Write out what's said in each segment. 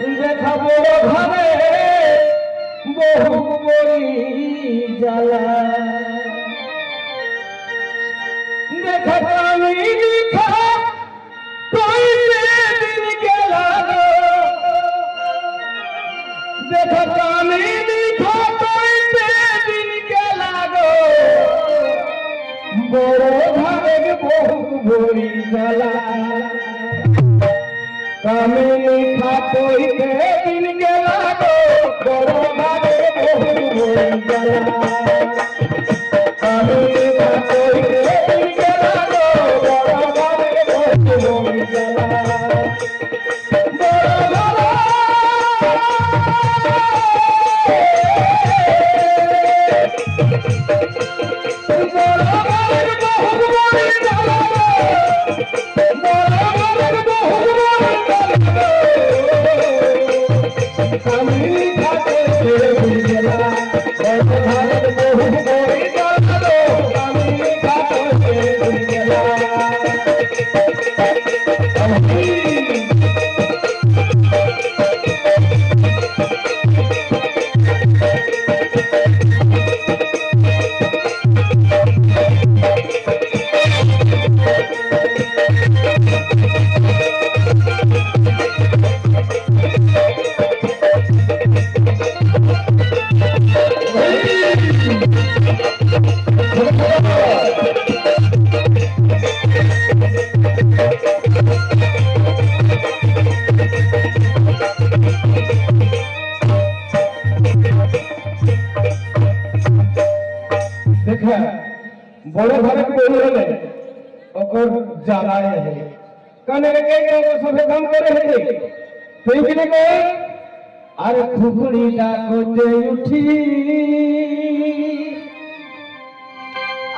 দেখাবো ঘরে। বহু বড়ি জ্বালা। দেখাবো কামিনী খাতইতে দিন গেলা গো বড় ভাবে বহু বই গেলা। কামিনী খাতইতে দিন গেলা গো বড় ভাবে বহু বই बड़े घरे कोई होले ओकर जलाए है कने के के ओकर सभे काम करे है तुई किने के अरे खुखड़ी डाकोते उठी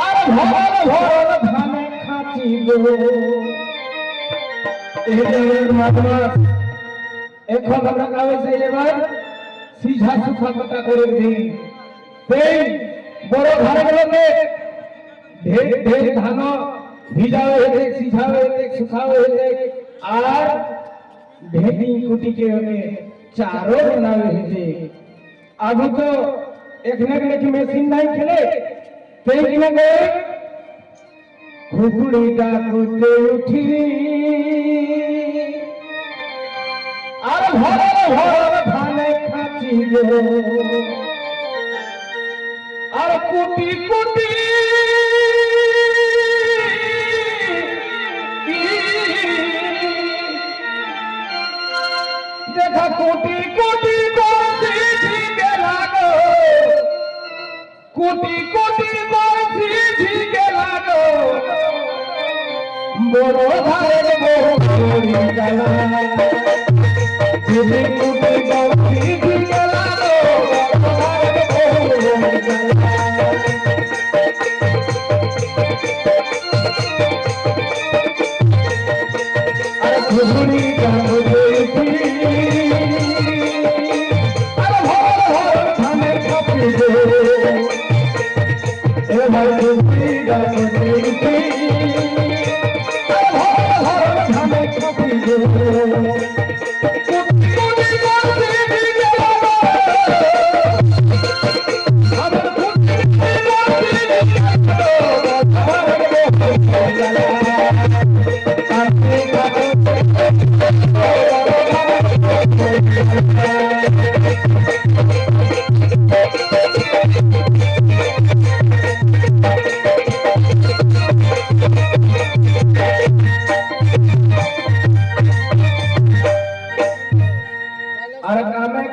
अरे भर भर धाने खाची गो एहे महात्मा এখন আমরা কাবে চাই এবার সিঝা সুখা কথা করে দিই সেই বড় ধানগুলোকে ঢের ঢের ধান ভিজা হয়েছে সিঝা হয়েছে শুখা হয়েছে আর ভেটি কুটিকে ওকে চারও বনা হয়েছে আগে তো এখানে নাকি মেশিন নাই খেলে সেই কিনে গিয়ে খুকুড়িটা করতে উঠি আর ভরে ভরে খাচ্ছি গো আর কোটি কোটি কোটি কোটি বলছি ঠিকে লাগো। কোটি কোটি বলছি ঠিকে লাগো। বড় ধারের বহু কোটি কোটি বলছি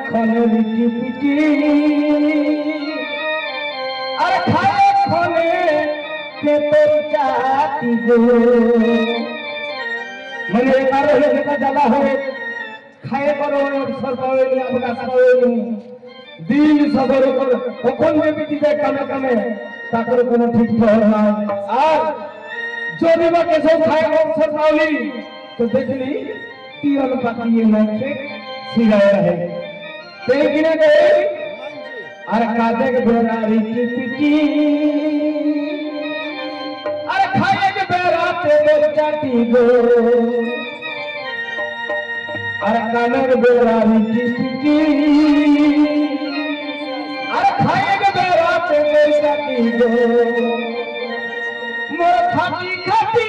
কামে খনে লিটি পিটি আর খায়ে খনে পেপের চাটি গো। মানে এবার হলে যেটা জ্বালা হবে খায়ে করো হইনি আমরা হইনি দিন সদর উপর কখন পিটি যায় কামে কামে তারপর কোনো ঠিক ঠিকানা নাই। আর যদি বা কেসব খায় অবসর পাওলি তো দেখলি টিয়ন পাকিয়ে নাচে সিগায় রহে সেই কিনে গে আর কাজে বেড়া রিটি পিটি আর গে বেড়াতে চাটি গো। আর কানের বেড়ারি টিটি আর খায়ের বেড়াতে বেশাকি গো। মোর খাটি খাটি।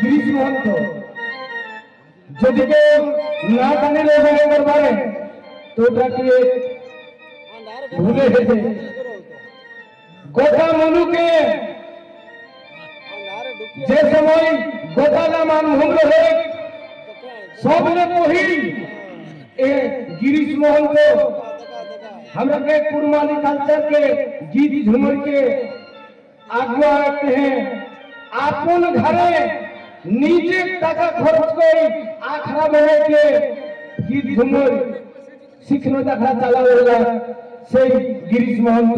গিরিশ মহন্ত যদি কেউ না জানে লোকের দরবারে তো ওটাকে ভুলে গেছে গোটা মনুকে যে সময় গোটা মান ভঙ্গ হয়ে सबने पहिल ए गिरीश मोहन को हमरा के कुर्बानी कल्चर के गीत झूमर के আগুয়া রাখতে হ্যাঁ আপন ঘরে নিজের টাকা খরচ করে আখড়া মেয়েকে গীত ঝুমুর শিক্ষণত আখড়া চালা হলো সেই গিরিশ মহন্ত।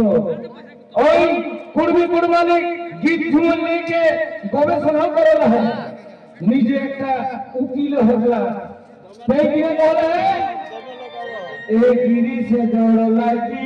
ওই কুর্মি কুরবানি গীত ঝুমুর নিয়ে গবেষণাও করল হয়। নিজে একটা উকিল হলা সেই গিয়ে বলে? এ গিরিশে দৌড় লাগি।